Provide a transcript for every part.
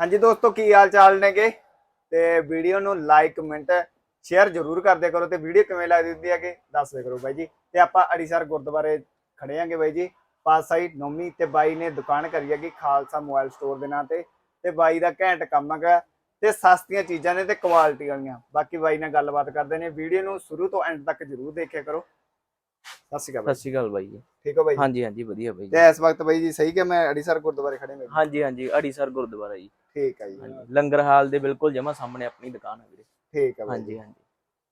ਹਾਂਜੀ ਦੋਸਤੋ ਕੀ ਹਾਲ ਚਾਲ ਨੇਗੇ? ਤੇ ਵੀਡੀਓ ਨੂੰ ਲਾਈਕ ਕਮੈਂਟ ਸ਼ੇਅਰ ਜ਼ਰੂਰ ਕਰਦੇ ਕਰੋ ਤੇ ਵੀਡੀਓ ਕਿਵੇਂ ਲੱਗਦੀ ਹੁੰਦੀ ਹੈ ਕਿ ਦੱਸ ਕਰੋ ਬਾਈ ਜੀ। ਤੇ ਆਪਾਂ ਅੜੀਸਰ ਗੁਰਦੁਆਰੇ ਖੜੇ ਆਂਗੇ ਬਾਈ ਜੀ। ਪਾਸ ਸਾਈਡ ਨੌਮੀ ਤੇ ਬਾਈ ਨੇ ਦੁਕਾਨ ਕਰੀ ਹੈਗੀ ਖਾਲਸਾ ਮੋਬਾਈਲ ਸਟੋਰ ਦੇ ਨਾਂ ਤੇ। ਤੇ ਬਾਈ ਦਾ ਘੈਂਟ ਕੰਮ ਹੈਗਾ ਤੇ ਸਸਤੀਆਂ ਚੀਜ਼ਾਂ ਨੇ ਤੇ ਕੁਆਲਿਟੀ ਵਾਲੀਆਂ। ਬਾਕੀ ਬਾਈ ਨਾਲ ਗੱਲਬਾਤ ਕਰਦੇ ਨੇ। ਵੀਡੀਓ ਨੂੰ ਸ਼ੁਰੂ ਤੋਂ ਐਂਡ ਤੱਕ ਜ਼ਰੂਰ ਦੇਖਿਆ ਕਰੋ। ਸਤਿ ਸ਼੍ਰੀ ਅਕਾਲ ਸਤਿ ਸ਼੍ਰੀ ਅਕਾਲ ਬਾਈ ਜੀ। ਠੀਕ ਹੋ ਬਾਈ ਹਾਂਜੀ ਹਾਂਜੀ ਵਧੀਆ ਬਾਈ ਜੀ। ਤੇ ਇਸ ਵਕਤ ਬਾਈ ਜੀ ਸਹੀ ਕਿ ਮੈਂ ਅੜੀਸਰ ਗੁਰਦੁਆਰੇ ਖੜੇ ਹਾਂ ਹਾਂਜੀ ਹਾਂਜੀ ਅੜੀਸਰ ਗੁਰਦੁਆਰਾ ਜੀ। ਠੀਕ ਹੈ ਜੀ। ਹਾਂਜੀ ਲੰਗਰ ਹਾਲ ਦੇ ਬਿਲਕੁਲ ਜਮਾ ਸਾਹਮਣੇ ਆਪਣੀ ਦੁਕਾਨ ਹੈ ਵੀਰੇ। ਠੀਕ ਹੈ ਬਾਈ ਜੀ। ਹਾਂਜੀ। ਹਾਂਜੀ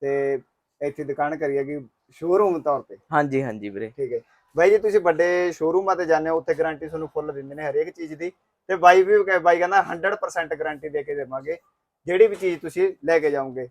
ਤੇ ਇੱਥੇ ਦੁਕਾਨ ਕਰੀ ਹੈਗੀ ਸ਼ੋਰੂਮ ਤੌਰ ਤੇ? ਹਾਂਜੀ ਹਾਂਜੀ ਵੀਰੇ। ਠੀਕ ਹੈ ਬਾਈ ਜੀ ਤੁਸੀਂ ਵੱਡੇ ਸ਼ੋਰੂਮਾਂ ਤੇ ਜਾਂਦੇ ਹੋ ਉੱਥੇ ਗਾਰੰਟੀ ਤੁਹਾਨੂੰ ਫੁੱਲ ਦਿੰਦੇ ਨੇ ਹਰੇਕ ਚੀਜ਼ ਦੀ। ਤੇ ਬਾਈ ਵੀ ਕਹੇ- ਬਾਈ ਕਹਿੰਦਾ 100% ਗਾਰੰਟੀ ਦੇ ਕੇ ਦੇਵਾਂਗੇ। ਜਿਹੜੀ ਵੀ ਚੀਜ਼ ਤੁਸੀਂ ਲੈ ਕੇ ਜਾਓਗੇ।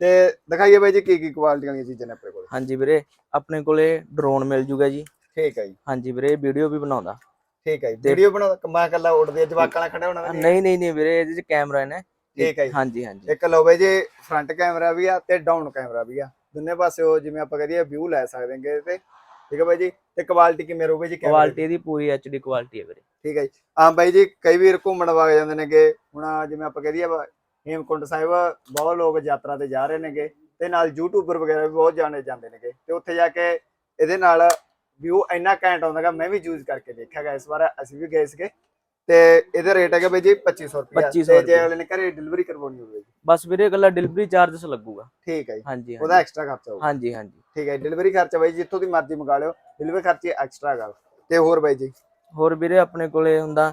ਤੇ ਦਿਖਾਈਏ ਬਾਈ ਜੀ ਕੀ ਕੀ ਕੁਆਲਿਟੀ ਵਾਲੀਆਂ ਚੀਜ਼ਾਂ ਨੇ ਆਪਣੇ ਕੋਲ। ਹਾਂਜੀ ਵੀਰੇ ਆਪਣੇ ਕੋਲੇ ਡਰੋਨ ਮਿਲ ਜੂਗਾ ਜੀ। ਠੀਕ ਹੈ ਜੀ। ਹਾਂਜੀ ਵੀਰੇ ਵੀਡੀਓ ਵੀ ਬਣਾਉਂਦਾ। ਠੀਕ ਹੈ ਜੀ ਵੀਡੀਓ ਬਣਾਉਂਦਾ ਕਮਾ ਕੱਲਾ ਉੱਡਦੇ ਆ, ਜਵਾਕਾਂ ਨਾਲ ਖੜਾ ਹੋਣਾ ਨਹੀਂ ਨਹੀਂ ਨਹੀਂ ਵੀਰੇ ਇਹਦੇ ਚ ਕੈਮਰਾ ਨੇ। ਠੀਕ ਹੈ ਜੀ। ਹਾਂਜੀ ਹਾਂਜੀ। ਇੱਕ ਲਓ ਬਾਈ ਜੀ ਫਰੰਟ ਕੈਮਰਾ ਵੀ ਆ ਤੇ ਡਾਊਨ ਕੈਮਰਾ ਵੀ ਆ। ਦੋਨੇ ਪਾਸੇ ਉਹ ਜਿਵੇਂ ਆਪਾਂ ਕਹਦੇ ਵਿਊ ਲੈ ਸਕਦੇ ਹਾਂਗੇ ਤੇ ਠੀਕ ਹੈ ਬਾਈ ਜੀ ਤੇ ਕੁਆਲਿਟੀ ਕਿਵੇਂ ਰਹੂਗੀ ਜੀ ਕੈਮਰੇ? ਕੁਆਲਿਟੀ ਦੀ? ਪੂਰੀ ਐਚਡੀ ਕੁਆਲਿਟੀ ਹੈ ਵੀਰੇ। ਠੀਕ ਹੈ ਜੀ। ਹਾਂ ਬਾਈ ਜੀ ਕਈ ਵੀਰ ਘੁੰਮਣ ਵਗ ਜਾਂਦੇ ਨੇਗੇ। ਹੁਣ ਜਿਵੇਂ ਆਪਾਂ ਕਹਦੇ ਆ ਹੇਮਕੁੰਡ ਸਾਹਿਬ ਬਹੁਤ ਲੋਕ ਯਾਤਰਾ ਤੇ ਜਾ ਰਹੇ ਨੇਗੇ। ਤੇ ਨਾਲ ਯੂਟਿਊਬਰ ਵਗੈਰਾ ਵੀ ਬਹੁਤ ਜਾਣੇ ਜਾਂਦੇ ਨੇਗੇ। ਤੇ ਉੱਥੇ ਜਾ ਕੇ ਇਹਦੇ ਨਾਲ ਵਿਊ ਇੰਨਾ ਘੈਂਟ ਆਉਂਦਾਗਾ ਮੈਂ ਵੀ ਯੂਜ਼ ਕਰਕੇ ਦੇਖਿਆਗਾ ਇਸ ਵਾਰ ਅਸੀਂ ਵੀ ਗਏ ਸੀਗੇ। ਤੇ ਇਹਦਾ ਰੇਟ ਹੈਗਾ ਬਾਈ ਜੀ 2500 ਰੁਪਏ 2500 ਤੇ ਜੇ। ਅਗਲੇ ਨੇ ਘਰੇ ਡਿਲੀਵਰੀ ਕਰਵਾਉਣੀ ਹੋਵੇ। ਜੀ ਬਸ ਵੀਰੇ ਇਕੱਲਾ ਡਿਲੀਵਰੀ ਚਾਰਜਸ ਲੱਗੂਗਾ। ਠੀਕ ਹੈ ਜੀ। ਹਾਂਜੀ ਉਹਦਾ ਐਕਸਟਰਾ ਖਰਚਾ ਹੋਊਗਾ। ਹਾਂਜੀ ਹਾਂਜੀ। ਠੀਕ ਹੈ ਡਿਲੀਵਰੀ ਖਰਚਾ ਬਾਈ ਜਿੱਥੋਂ ਦੀ ਮਰਜ਼ੀ ਮੰਗਾ ਲਿਓ। ਡਿਲੀਵਰੀ ਖਰਚੇ ਐਕਸਟਰਾ ਹੈਗਾ ਤੇ ਹੋਰ ਬਾਈ ਜੀ? ਹੋਰ ਵੀਰੇ ਆਪਣੇ ਕੋਲੇ ਹੁੰਦਾ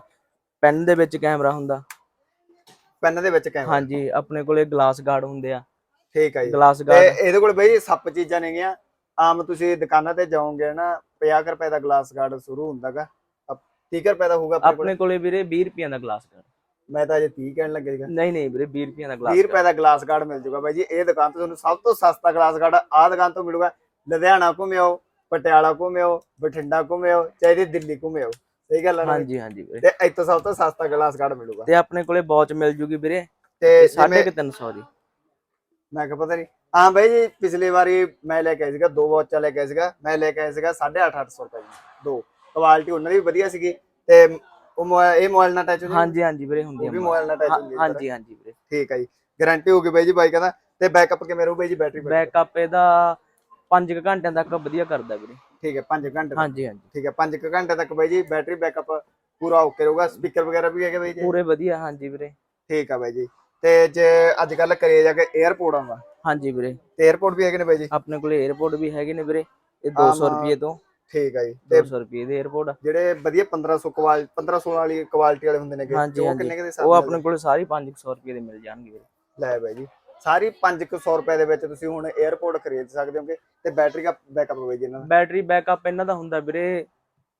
ਪੈਨ ਦੇ ਵਿੱਚ ਕੈਮਰਾ ਹੁੰਦਾ। ਪੈਨ ਦੇ ਵਿੱਚ ਕੈਮਰਾ ਹਾਂਜੀ ਆਪਣੇ ਕੋਲੇ ਗਲਾਸ ਗਾਰਡ ਹੁੰਦੇ ਆ। ਠੀਕ ਹੈ ਜੀ। ਗਲਾਸ ਗਾਰਡ ਇਹਦੇ ਕੋਲ ਬਈ ਸੱਪ ਚੀਜ਼ਾਂ ਨੇਗੀਆਂ। ਆਮ ਤੁਸੀਂ ਦੁਕਾਨਾਂ ਤੇ ਜਾਓਗੇ ਨਾ 50 ਕੁ ਰੁਪਏ ਦਾ ਗਲਾਸ ਗਾਰਡ ਸ਼ੁਰੂ ਹੁੰਦਾਗਾ। 30 ਕੁ ਰੁਪਏ ਦਾ ਹੋਊਗਾ ਆਪਣੇ ਕੋਲ। ਵੀਰੇ 20 ਰੁਪਈਆਂ ਦਾ ਗਲਾਸ ਗਾਰਡ ਮੈਂ ਤਾਂ ਅਜੇ 30 ਕਹਿਣ ਲੱਗੇ ਸੀਗਾ। ਨਹੀਂ ਨਹੀਂ ਵੀਰੇ 20 ਰੁਪਈਆਂ ਦਾ ਗਲਾਸ 30 ਰੁਪਏ ਦਾ ਗਲਾਸ ਗਾਰਡ ਮਿਲ ਜੂਗਾ ਬਾਈ ਜੀ। ਇਹ ਦੁਕਾਨ ਤੋਂ ਤੁਹਾਨੂੰ ਸਭ ਤੋਂ ਸਸਤਾ ਗਲਾਸ ਗਾਰਡ ਆਹ ਦੁਕਾਨ ਤੋਂ ਮਿਲੂਗਾ। ਲੁਧਿਆਣਾ ਘੁੰਮਿਓ ਪਟਿਆਲਾ ਘੁੰਮਿਓ ਬਠਿੰਡਾ ਘੁੰਮਿਓ ਚਾਹੇ ਦਿੱਲੀ ਘੁੰਮਿਓ। ਸਹੀ ਗੱਲ ਹੈ ਹਾਂਜੀ ਹਾਂਜੀ ਵੀਰੇ। ਤੇ ਇੱਥੋਂ ਸਭ ਤੋਂ ਸਸਤਾ ਗਲਾਸ ਗਾਰਡ ਮਿਲੂਗਾ। ਤੇ ਆਪਣੇ ਕੋਲੇ ਵਾਚ ਮਿਲ ਜੂਗੀ ਵੀਰੇ। ਤੇ ਸਾਢੇ ਜਿਵੇਂ- ਕੁ ਤਿੰਨ ਸੌ ਦੀ। ਮੈਂ ਕਿਹਾ ਪਤਾ ਨਹੀਂ ਹਾਂ ਬਾਈ ਜੀ ਪਿਛਲੀ ਵਾਰੀ ਮੈਂ ਲੈ ਕੇ ਆਇਆ ਸੀਗਾ ਦੋ ਵਾਚਾਂ ਲੈ ਕੇ ਆਇਆ ਸੀਗਾ ਮੈਂ ਲੈ ਕੇ ਆਇਆ ਸੀਗਾ 850 ਰੁਪਏ ਦੀ ਦੋ। ਕੁਆਲਿਟੀ ਉਹਨਾਂ ਦੀ ਵੀ ਵਧੀਆ ਸੀਗੀ ਤੇ ਉਹ ਮੋਬਾਈਲ ਇਹ ਮੋਬਾਈਲ ਨਾਲ ਟੱਚ ਹੁੰਦੀ ਹਾਂਜੀ ਹਾਂਜੀ ਵੀਰੇ ਹੁੰਦੀ ਉਹ ਵੀ ਆ ਮੋਬਾਈਲ ਨਾਲ ਟੱਚ ਹੁੰਦੀ ਹੈ ਹਾਂਜੀ ਹਾਂਜੀ ਵੀਰੇ। ਠੀਕ ਹੈ ਜੀ। ਗਾਰੰਟੀ ਹੋਊਗੀ ਬਾਈ ਜੀ ਬਾਈ ਕਹਿੰਦਾ ਤੇ ਬੈਕਅਪ ਕਿਵੇਂ ਰਹੂ ਬਾਈ ਜੀ ਬੈਟਰੀ ਬੈਕਅਪ ਇਹਦਾ 5 ਘੰਟਿਆਂ ਤੱਕ ਵਧੀਆ ਕਰਦਾ ਵੀਰੇ। ਠੀਕ ਹੈ 5 ਘੰਟੇ। ਹਾਂਜੀ ਹਾਂਜੀ। ਠੀਕ ਹੈ 5 ਘੰਟੇ ਤੱਕ ਬਾਈ ਜੀ ਬੈਟਰੀ ਬੈਕਅਪ ਪੂਰਾ ਓਕੇ ਰਹੂਗਾ। ਸਪੀਕਰ ਵਗੈਰਾ ਵੀ ਹੈਗੇ ਬਾਈ ਜੀ? ਪੂਰੇ ਵਧੀਆ ਹਾਂਜੀ ਵੀਰੇ। ਠੀਕ ਹੈ ਬਾਈ ਜੀ। ਤੇ ਜੇ ਅੱਜ ਕੱਲ ਕਰੇ ਜਾ ਕੇ 에어ਪੋਰਟ ਆਉਂਦਾ ਹਾਂਜੀ ਵੀਰੇ। ਤੇ 에어ਪੋਰਟ ਵੀ ਹੈਗੇ ਨੇ ਬਾਈ ਜੀ? ਆਪਣੇ ਕੋਲੇ 에어ਪੋਰਟ ਵੀ ਹੈਗੇ ਨੇ ਵੀਰੇ। ਇਹ 200 ਰੁਪਏ ਤੋਂ। ਠੀਕ ਹੈ ਜੀ। 200 ਰੁਪਏ ਦੇ 에어ਪੋਰਟ ਜਿਹੜੇ ਵਧੀਆ 1500 ਕੁਆਲ 1500 ਵਾਲੀ ਕੁਆਲਿਟੀ ਵਾਲੇ ਹੁੰਦੇ ਨੇ ਉਹ ਕਿੰਨੇ ਦੇ ਉਹ ਆਪਣੇ ਕੋਲੇ ਸਾਰੀ 500 ਰੁਪਏ ਦੇ ਮਿਲ ਜਾਣਗੇ ਵੀਰੇ। ਲੈ ਬਾਈ ਜੀ। ਸਾਰੀ 500 ਰੁਪਏ ਦੇ ਵਿੱਚ ਤੁਸੀਂ ਹੁਣ 에어ਪੋਰਟ ਖਰੀਦ ਸਕਦੇ ਹੋਗੇ ਤੇ ਬੈਟਰੀ ਦਾ ਬੈਕਅਪ ਹੋਵੇ ਜੀ ਇਹਨਾਂ ਦਾ। ਬੈਟਰੀ ਬੈਕਅਪ ਇਹਨਾਂ ਦਾ ਹੁੰਦਾ ਵੀਰੇ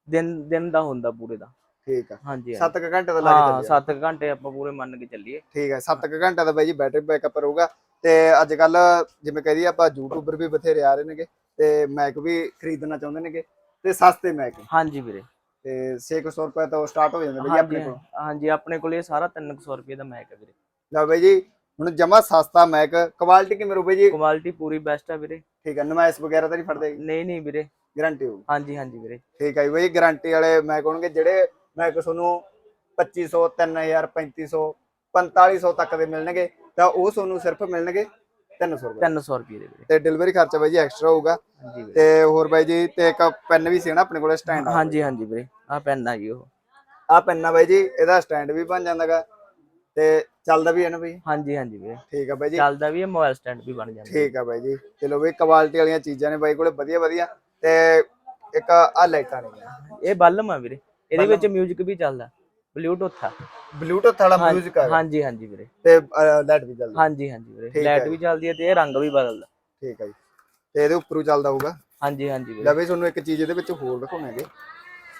ਦਿਨ ਦਿਨ ਦਾ ਹੁੰਦਾ ਪੂਰੇ ਦਾ। ਠੀਕ ਆ। ਹਾਂਜੀ 7 ਘੰਟੇ ਦਾ ਲੱਗ ਜਾਂਦਾ ਹਾਂ 7 ਘੰਟੇ ਆਪਾਂ ਪੂਰੇ ਮੰਨ ਕੇ ਚੱਲੀਏ। ਠੀਕ ਆ 7 ਘੰਟੇ ਦਾ ਬਾਈ ਜੀ ਬੈਟਰੀ ਬੈਕਅਪ ਰਹੂਗਾ। ਤੇ ਅੱਜ ਕੱਲ ਜਿਵੇਂ ਕਹਦੀ ਆਪਾਂ ਯੂਟਿਊਬਰ ਵੀ ਬਥੇਰੇ ਆ ਰਹੇ ਨੇਗੇ ਤੇ ਮੈਕ ਵੀ ਖਰੀਦਣਾ ਚਾਹੁੰਦੇ ਨੇਗੇ ਤੇ ਸਸਤੇ ਮੈਕ ਹਾਂਜੀ ਵੀਰੇ। ਤੇ 600 ਰੁਪਏ ਤੋਂ ਸਟਾਰਟ ਹੋ ਜਾਂਦੇ ਬਾਈ ਆਪਣੇ ਕੋਲ। ਹਾਂਜੀ ਆਪਣੇ ਕੋਲੇ ਇਹ ਸਾਰਾ 300 ਰੁਪਏ ਦਾ ਮੈਕ ਹੈ ਵੀਰੇ। ਲੈ ਬਾਈ ਜੀ ਹੁਣ ਜਮਾ ਸਸਤਾ ਮੈਕ ਕੁਆਲਿਟੀ ਕਿਵੇਂ ਬਾਈ ਜੀ? ਕੁਆਲਿਟੀ ਪੂਰੀ ਬੈਸਟ ਹੈ ਵੀਰੇ। ਠੀਕ ਹੈ ਨਮਾਇਸ਼ ਵਗੈਰਾ ਤਾਂ ਨਹੀਂ ਫੜਦੇ? ਨਹੀਂ ਨਹੀਂ ਵੀਰੇ। ਗਾਰੰਟੀ ਹੋਊ ਹਾਂਜੀ ਹਾਂਜੀ ਵੀਰੇ। ਠੀਕ ਹੈ ਬਾਈ ਗਾਰੰਟੀ ਵਾਲੇ ਮੈਕ ਹੋਣਗੇ ਜਿਹੜੇ ਮੈਕ ਤੁਹਾਨੂੰ 2500 3000 3500 4500 ਤੱਕ ਦੇ ਮਿਲਣਗੇ। ਤਾਂ ਉਹ ਤੁਹਾਨੂੰ ਸਿਰਫ ਮਿਲਣਗੇ 300 ਰੁਪਏ। 300 ਰੁਪਏ ਦੇ ਵੀਰੇ ਤੇ ਡਿਲੀਵਰੀ ਖਰਚਾ ਬਾਈ ਜੀ ਐਕਸਟਰਾ ਹੋਊਗਾ। ਹਾਂਜੀ ਵੀਰੇ ਤੇ ਹੋਰ ਬਾਈ ਜੀ ਤੇ ਇੱਕ ਪੈਨ ਵੀ ਸੀ ਨਾ ਆਪਣੇ ਕੋਲੇ ਸਟੈਂਡ ਹਾਂਜੀ ਹਾਂਜੀ ਵੀਰੇ ਆ ਪੈਨ ਆ ਜੀ ਉਹ। ਆ ਪੈਨ ਆ ਬਾਈ ਜੀ ਇਹਦਾ ਸਟੈਂਡ ਵੀ ਬਣ ਜਾਂਦਾਗਾ। ਤੇ ਚੱਲਦਾ ਵੀ ਹੈ ਨਾ ਬਾਈ? ਹਾਂਜੀ ਹਾਂਜੀ ਵੀਰੇ। ਠੀਕ ਆ ਬਾਈ ਜੀ। ਚੱਲਦਾ ਵੀ ਹੈ ਮੋਬਾਈਲ ਸਟੈਂਡ ਵੀ ਬਣ ਜਾਂਦਾ। ਠੀਕ ਆ ਬਾਈ ਜੀ। ਚਲੋ ਬਈ ਕੁਆਲਿਟੀ ਵਾਲੀਆਂ ਚੀਜ਼ਾਂ ਨੇ ਬਾਈ ਕੋਲੇ ਵਧੀਆ ਵਧੀਆ। ਤੇ ਇੱਕ ਆ ਲਾਈਟਾਂ ਨੇ ਇਹ ਬੱਲਮ ਆ ਵੀਰੇ। ਇਹਦੇ ਵਿੱਚ 뮤직 ਵੀ ਚੱਲਦਾ। ਬਲੂਟੁੱਥ ਆ। ਬਲੂਟੁੱਥ ਵਾਲਾ ਹਾਂ- ਮਿਊਜ਼ਿਕ ਆ ਹਾਂਜੀ ਹਾਂਜੀ ਵੀਰੇ। ਤੇ ਲਾਈਟ ਵੀ ਚੱਲਦਾ। ਹਾਂਜੀ ਹਾਂਜੀ ਵੀਰੇ। ਠੀਕ ਲਾਈਟ ਹੈ ਵੀ ਚੱਲਦੀ ਹੈ ਤੇ ਇਹ ਰੰਗ ਵੀ ਬਦਲਦਾ। ਠੀਕ ਆ ਜੀ। ਤੇ ਇਹਦੇ ਉੱਪਰੋਂ ਚੱਲਦਾ ਹੋਊਗਾ। ਹਾਂਜੀ ਹਾਂਜੀ ਵੀਰੇ। ਲੈ ਬਈ ਤੁਹਾਨੂੰ ਇੱਕ ਚੀਜ਼ ਇਹਦੇ ਵਿੱਚ ਹੋਰ ਦਿਖਾਉਣਾਗੇ।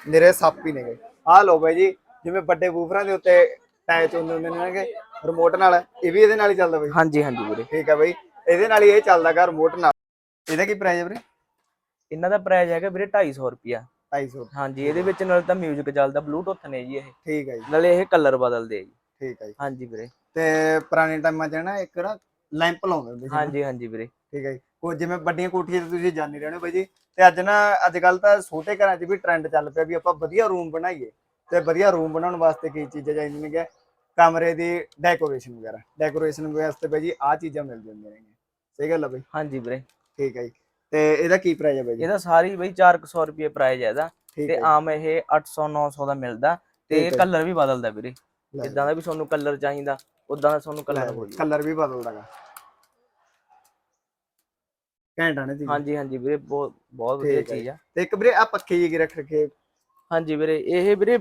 ਨਿਰੇ ਸੱਪ ਹੀ ਨੇਗੇ। ਆਹ ਲਓ ਬਾਈ ਜੀ ਜਿਵੇਂ ਵੱਡੇ ਬੂਫਰਾਂ ਦੇ ਉੱਤੇ ਟੈਚ ਹੁੰਦੇ ਹੁੰਦੇ ਨੇਗੇ ਰਿਮੋਟ ਨਾਲ ਇਹ ਵੀ ਇਹਦੇ ਨਾਲ ਹੀ ਚੱਲਦਾ ਬਾਈ। ਹਾਂਜੀ ਹਾਂਜੀ ਵੀਰੇ। ਠੀਕ ਆ ਬਾਈ ਇਹਦੇ ਨਾਲ ਹੀ ਇਹ ਚੱਲਦਾਗਾ ਰਿਮੋਟ ਨਾਲ। ਇਹਦਾ ਕੀ ਪ੍ਰਾਈਸ ਹੈ ਵੀਰੇ? ਇਹਨਾਂ ਦਾ ਪ੍ਰਾਈਸ ਹੈਗਾ ਵੀਰੇ 250 ਰੁਪਿਆ 250 ਹਾਂਜੀ ਇਹਦੇ ਵਿੱਚ ਨਾਲ ਤਾਂ 뮤직 ਚੱਲਦਾ ਬਲੂਟੁੱਥ ਨੇ ਜੀ ਇਹ। ਠੀਕ ਹੈ ਜੀ। ਨਾਲੇ ਇਹ ਕਲਰ ਬਦਲਦੇ ਆ ਜੀ। ਠੀਕ ਹੈ ਜੀ। ਹਾਂਜੀ ਵੀਰੇ। ਤੇ ਪੁਰਾਣੇ ਟਾਈਮਾਂ 'ਚ ਨਾ ਇੱਕ ਨਾ ਲੈਂਪ ਲਾਉਂਦੇ ਹੁੰਦੇ ਸੀ। ਹਾਂਜੀ ਹਾਂਜੀ ਵੀਰੇ। ਠੀਕ ਹੈ ਜੀ। ਉਹ ਜਿਵੇਂ ਵੱਡੀਆਂ ਕੋਠੀਆਂ ਤੇ ਤੁਸੀਂ ਜਾਣੀ ਰਹਿਣੇ ਬਾਈ ਜੀ। ਤੇ ਅੱਜ ਨਾ ਅੱਜ ਕੱਲ ਤਾਂ ਛੋਟੇ ਘਰਾਂ 'ਚ ਵੀ ਟ੍ਰੈਂਡ ਚੱਲ ਪਿਆ ਵੀ ਆਪਾਂ ਵਧੀਆ ਰੂਮ ਬਣਾਈਏ। ਤੇ ਵਧੀਆ ਰੂਮ ਬਣਾਉਣ ਵਾਸਤੇ ਕੀ ਚੀਜ਼ਾਂ ਚਾਹੀਦੀਆਂ ਨੇ? ਕਮਰੇ ਦੀ ਡੈਕੋਰੇਸ਼ਨ ਵਗੈਰਾ। ਡੈਕੋਰੇਸ਼ਨ ਵਾਸਤੇ ਬਾਈ ਜੀ ਆ ਚੀਜ਼ਾਂ ਮਿਲ ਜਾਂਦੀਆਂ ਨੇ। ਸਹੀ ਗੱਲ ਆ ਬਾਈ। ਹਾਂਜੀ ਵੀਰੇ। ਠੀਕ ਹੈ ਜੀ। ਤੇ ਇਹਦਾ ਕੀ ਪ੍ਰਾਈਸ ਹੈ ਬਾਈ ਜੀ? ਇਹਦਾ ਸਾਰੀ ਬਈ 400 ਰੁਪਏ ਪ੍ਰਾਈਸ ਹੈ ਇਹਦਾ ਤੇ ਆਮ ਇਹ 800 900 ਦਾ ਮਿਲਦਾ ਤੇ। ਕਲਰ ਵੀ ਬਦਲਦਾ ਵੀਰੇ। ਜਿੱਦਾਂ ਦਾ ਵੀ ਤੁਹਾਨੂੰ ਕਲਰ ਚਾਹੀਦਾ ਉਦਾਂ ਦਾ ਤੁਹਾਨੂੰ ਕਲਰ ਹੋ ਕਲਰ ਵੀ ਬਦਲਦਾਗਾ। ਘੈਂਟਾ ਨੇ ਜੀ ਹਾਂਜੀ ਹਾਂਜੀ ਵੀਰੇ ਬਹੁਤ ਬਹੁਤ ਵਧੀਆ ਚੀਜ਼ ਆ। ਤੇ ਇੱਕ ਵੀਰੇ ਆ ਪੱਖੀ ਜੀ ਰੱਖ ਰੱਖੇ। ਹਾਂਜੀ ਵੀਰੇ ਇਹ ਵੀਰੇ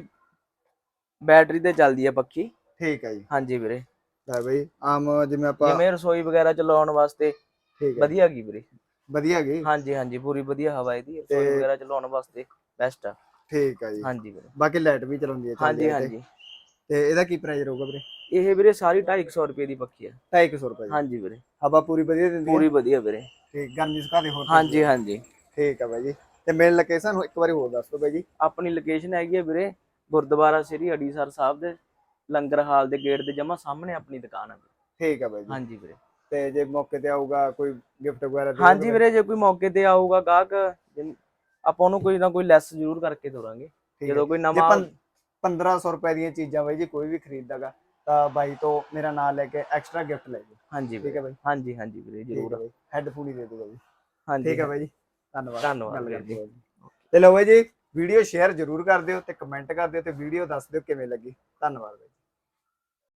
ਬੈਟਰੀ ਤੇ ਚੱਲਦੀ ਆ ਪੱਖੀ। ਠੀਕ ਹੈ ਜੀ। ਹਾਂਜੀ ਵੀਰੇ। ਲੈ ਬਈ ਆਮ ਜਿਵੇਂ ਆਪਾਂ ਜਿਵੇਂ ਰਸੋਈ ਵਗੈਰਾ ਚਲਾਉਣ ਵਾਸਤੇ ਠੀਕ ਹੈ ਵਧੀਆ ਗਈ ਵੀਰੇ? ਵਧੀਆ ਗਈ? ਹਾਂਜੀ ਹਾਂਜੀ ਪੂਰੀ ਵਧੀਆ ਹਵਾ ਇਹਦੀ ਰਸੋਈ ਤੇ- ਵਗੈਰਾ ਚਲਾਉਣ ਵਾਸਤੇ ਬੈਸਟ ਆ। ਠੀਕ ਹੈ ਜੀ। ਹਾਂਜੀ ਵੀਰੇ। ਬਾਕੀ ਲਾਈਟ ਵੀ ਚਲਾਉਂਦੀ ਹੈ ਚੱਲਦੀ ਹਾਂਜੀ ਹੈ ਤੇ। ਹਾਂਜੀ। ਤੇ ਇਹਦਾ ਕੀ ਪ੍ਰਾਈਸ ਰਹੂਗਾ ਵੀਰੇ? ਇਹ ਵੀਰੇ ਸਾਰੀ 250 ਰੁਪਏ ਦੀ ਪੱਖੀ ਆ। 250 ਰੁਪਏ ਜੀ ਹਾਂਜੀ ਵੀਰੇ। ਹਵਾ ਪੂਰੀ ਵਧੀਆ ਦਿੰਦੀ ਹੈ ਪੂਰੀ ਵਧੀਆ ਵੀਰੇ। ਠੀਕ ਗਰਮੀ ਸੁਕਾ ਦੇ ਹੋਰ ਹਾਂਜੀ ਹਾਂਜੀ। ਠੀਕ ਹੈ ਬਾਈ ਜੀ। ਤੇ ਮੇਨ ਲੋਕੇਸ਼ਨ ਇੱਕ ਵਾਰੀ ਹੋਰ ਦੱਸ ਦਿਓ ਬਾਈ ਜੀ। ਆਪਣੀ ਲੋਕੇਸ਼ਨ ਹੈਗੀ ਹੈ ਵੀਰੇ ਗੁਰਦੁਆਰਾ ਸ੍ਰੀ ਅੜੀਸਰ ਸਾਹਿਬ ਦੇ ਲੰਗਰ ਹਾਲ ਦੇ ਗੇਟ ਦੇ ਜਮਾ ਸਾਹਮਣੇ ਆਪਣੀ ਦੁਕਾਨ ਹੈ ਠੀਕ ਹੈ ਬਾਈ ਜੀ। ਹਾਂਜੀ ਵੀਰੇ। ਤੇ ਜੇ ਮੌਕੇ ਤੇ ਆਊਗਾ ਕੋਈ ਗਿਫਟ ਵਗੈਰਾ ਦੇ ਹਾਂਜੀ ਵੀਰੇ ਜੇ ਕੋਈ ਮੌਕੇ ਤੇ ਆਊਗਾ ਗਾਹਕ ਆਪਾਂ ਉਹਨੂੰ ਕੋਈ ਨਾ ਕੋਈ ਲੈਸ ਜ਼ਰੂਰ ਕਰਕੇ ਠੀਕ ਹੈ। ਜਦੋਂ ਕੋਈ ਜੇ। ਨਵਾਂ ਪੰ- 1500 ਰੁਪਏ ਦੀਆਂ ਚੀਜ਼ਾਂ ਬਾਈ ਜੀ ਕੋਈ ਵੀ ਖਰੀਦਦਾਗਾ ਤਾਂ ਬਾਈ ਤੋਂ ਮੇਰਾ ਨਾਮ ਲੈ ਕੇ ਐਕਸਟਰਾ ਗਿਫਟ ਲੈ ਜੀ ਹਾਂਜੀ ਠੀਕ ਹੈ ਵੀਰੇ। ਬਾਈ। ਹਾਂਜੀ ਹਾਂਜੀ ਵੀਰੇ ਜ਼ਰੂਰ। ਹੈੱਡਫੋਨ ਹੀ ਦੇ ਦਿਓ ਬਾਈ ਹਾਂਜੀ ਠੀਕ ਹੈ ਬਾਈ ਜੀ। ਧੰਨਵਾਦ। ਧੰਨਵਾਦ ਗੱਲ ਵੀਰ ਕਰਦੇ ਜੀ। ਹੋ ਜੀ। ਤੇ ਲਓ ਬਾਈ ਜੀ ਵੀਡੀਓ ਸ਼ੇਅਰ ਜ਼ਰੂਰ ਕਰ ਦਿਓ ਤੇ ਕਮੈਂਟ ਕਰ ਦਿਓ ਤੇ ਵੀਡੀਓ ਦੱਸ ਦਿਓ ਕਿਵੇਂ ਲੱਗੀ। ਧੰਨਵਾਦ ਬਾਈ।